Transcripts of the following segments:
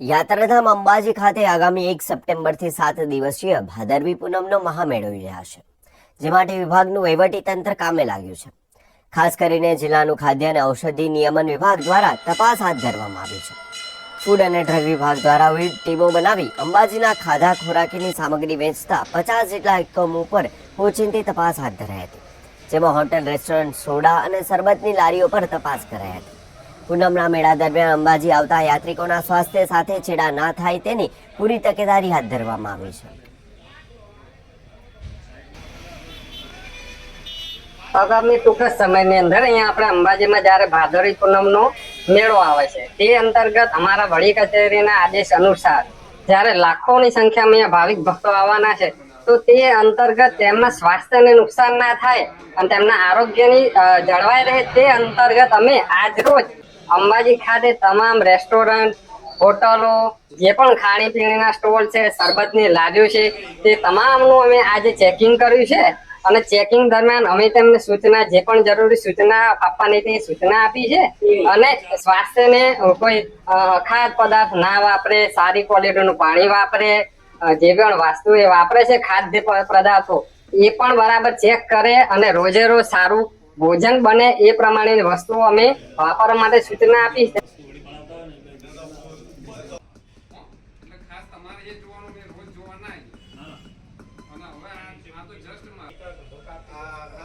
યાત્રાધામ અંબાજી ખાતે આગામી એક સપ્ટેમ્બરથી સાત દિવસીય ભાદરવી પૂનમનો મહામેળો યોજાશે જે માટે વિભાગનું વહીવટી તંત્ર કામે લાગ્યું છે. ખાસ કરીને જિલ્લાનું ખાદ્ય અને ઔષધિ નિયમન વિભાગ દ્વારા તપાસ હાથ ધરવામાં આવી છે. ફૂડ અને ડ્રગ વિભાગ દ્વારા વિવિધ ટીમો બનાવી અંબાજીના ખાધા ખોરાકીની સામગ્રી વેચતા પચાસ જેટલા એકમો ઉપર ઓચિંતી તપાસ હાથ ધરાઈ હતી, જેમાં હોટલ, રેસ્ટોરન્ટ, સોડા અને શરબતની લારીઓ પર તપાસ કરાઈ હતી. પૂનમના મેળા દરમિયાન અંબાજી આવતા યાત્રિકોના સ્વાસ્થ્ય સાથે છેડા ના થાય તેની પૂરી તકેદારી હાથ ધરવામાં આવી છે. આગામી ટૂંક સમયની અંદર અહીંયા આપણે અંબાજીમાં જ્યારે ભાદરવી પૂનમનો મેળો આવે છે, તે અંતર્ગત અમારા વડી કચેરીના આદેશ અનુસાર જ્યારે લાખોની સંખ્યામાં અહીંયા ભાવિક ભક્તો આવવાના છે, તો તે અંતર્ગત તેમના સ્વાસ્થ્યને નુકસાન ના થાય અને તેમના આરોગ્યની જળવાઈ રહે તે અંતર્ગત અમે આજરોજ અંબાજી ખાતે તમામ રેસ્ટોરન્ટ હોટલો જે પણ ખાણીપીણીના સ્ટોલ છે સરબતની લારીઓ છે તે તમામનું અમે આજે ચેકિંગ કર્યું છે. અને ચેકિંગ દરમિયાન અમે તેમને સૂચના જે પણ જરૂરી સૂચના આપવાની તે સૂચના આપી છે. અને સ્વાસ્થ્યને કોઈ અ, ખાદ્ય પદાર્થ ના વાપરે સારી ક્વોલિટીનું પાણી વાપરે જે પણ વસ્તુ એ વાપરે છે ખાદ્ય પદાર્થો એ પણ બરાબર ચેક કરે અને રોજે રોજ સારું ભોજન બને એ પ્રમાણેની વસ્તુઓ અમે વાપરવા માટે સૂચના આપી છે. ના એટલે અને હવે આ- આ તો just માં.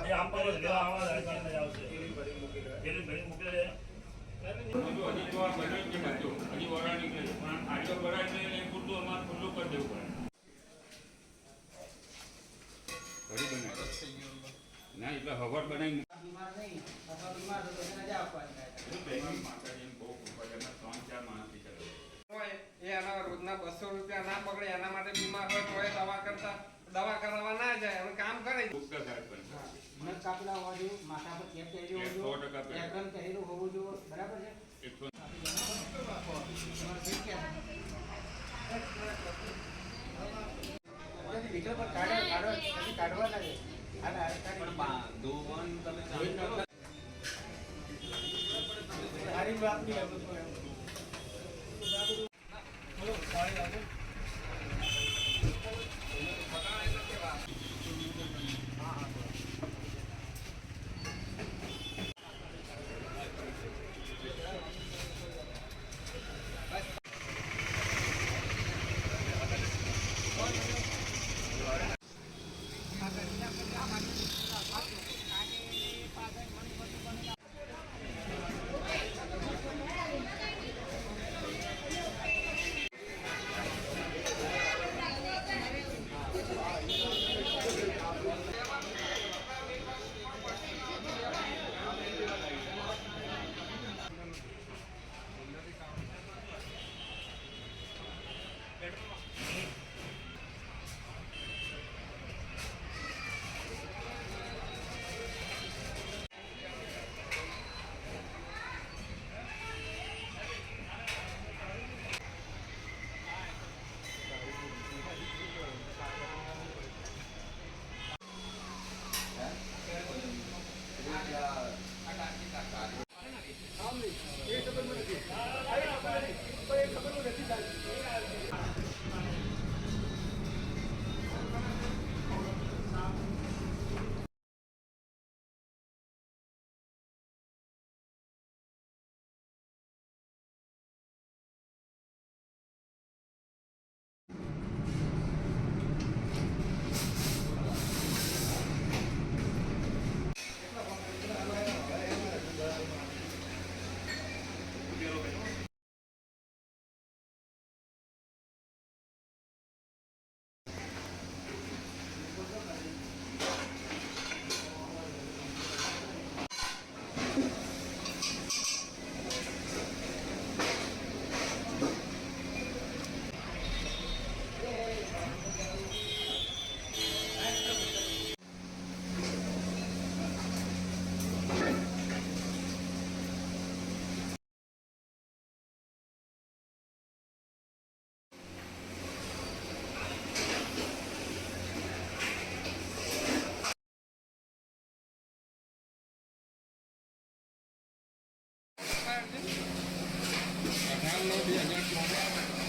એ આપવા જ લેવા આવવા જ છે, આવશે. પેલી ઘડી મૂકે છે. પણ આટલો ભરાય છે એટલે એ પૂરતું અમારે ખુલ્લું કરી દેવું પડે ના એટલે હવર બનાવી હોય એ એના રોજના બસો રૂપિયા ના પકડે એના માટે બીમાર હોય તો એ દવા કરતા દવા કરાવવા ના જાય એનું કામ કરે નખ કાપેલા હોવા જોઈએ માથા પર કેપ પહેરેલી હોવો જોઈએ એપ્રન પહેરેલું હોવું જોઈએ બરાબર છે? પર કાઢો કાઢો. વાત નહીં આ બધું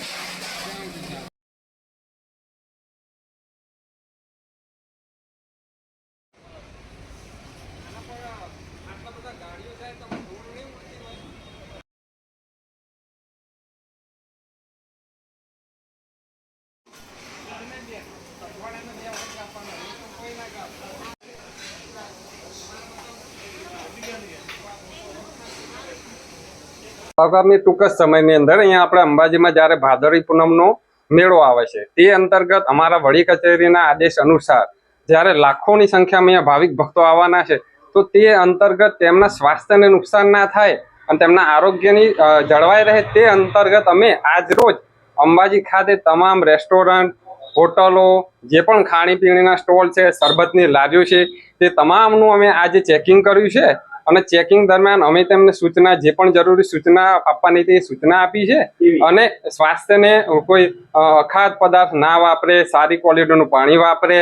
આગામી ટૂંક જ સમયની અંદર અહીંયા આપણે અંબાજીમાં જ્યારે ભાદરવી પૂનમનો મેળો આવે છે, તે અંતર્ગત અમારા વડી કચેરીના આદેશ અનુસાર જ્યારે લાખોની સંખ્યામાં અહીંયા ભાવિક ભક્તો આવવાના છે, તો તે અંતર્ગત તેમના સ્વાસ્થ્યને નુકસાન ના થાય અને તેમના આરોગ્યની જળવાઈ રહે તે અંતર્ગત અમે આજ રોજ અંબાજી ખાતે તમામ રેસ્ટોરન્ટ, હોટલો, જે પણ ખાણીપીણીના સ્ટોલ છે, શરબતની લારીઓ છે, તે તમામનું અમે આજે ચેકિંગ કર્યું છે અને ચેકિંગ દરમિયાન અમે તેમને સૂચના જે પણ જરૂરી સૂચના આપવાની તે સૂચના આપી છે. અને સ્વાસ્થ્યને કોઈ અખાદ અખાદ્ય પદાર્થ ના વાપરે સારી ક્વોલિટીનું પાણી વાપરે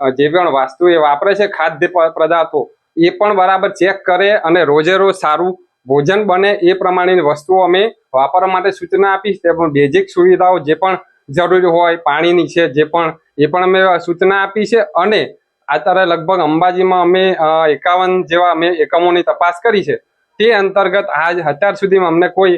જે પણ વસ્તુ એ વાપરે છે ખાદ્ય પદાર્થો એ પણ બરાબર ચેક કરે અને રોજે રોજ સારું ભોજન બને એ પ્રમાણેની વસ્તુઓ અમે વાપરવા માટે સૂચના આપી તે પણ બેઝિક સુવિધાઓ જે પણ જરૂરી હોય પાણીની છે જે પણ એ પણ અમે સૂચના આપી છે. અને અત્યારે લગભગ અંબાજીમાં અમે એકાવન જેવા અમે એકમોની તપાસ કરી છે. તે અંતર્ગત આજ અત્યાર સુધીમાં અમને કોઈ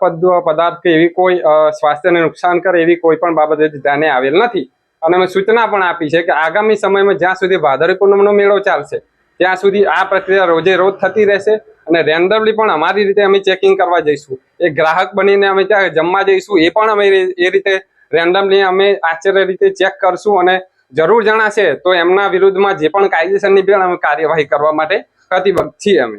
પદ- પદાર્થ કે એવી કોઈ સ્વાસ્થ્યને નુકસાન કરે એવી કોઈ પણ બાબત ધ્યાને આવેલ નથી. અને અમે સૂચના પણ આપી છે કે આગામી સમયમાં જ્યાં સુધી ભાદરવી પૂનમનો મેળો ચાલશે, ત્યાં સુધી આ પ્રક્રિયા રોજે રોજ થતી રહેશે અને રેન્ડમલી પણ અમારી રીતે અમે ચેકિંગ કરવા જઈશું. એ ગ્રાહક બનીને અમે ત્યાં જમવા જઈશું, એ પણ અમે એ રીતે રેન્ડમલી અમે આશ્ચર્ય રીતે ચેક કરશું અને જરૂર જણાશે તો એમના વિરુદ્ધમાં જે પણ કાયદેસરની પણ કાર્યવાહી કરવા માટે પ્રતિબદ્ધ છીએ અમે.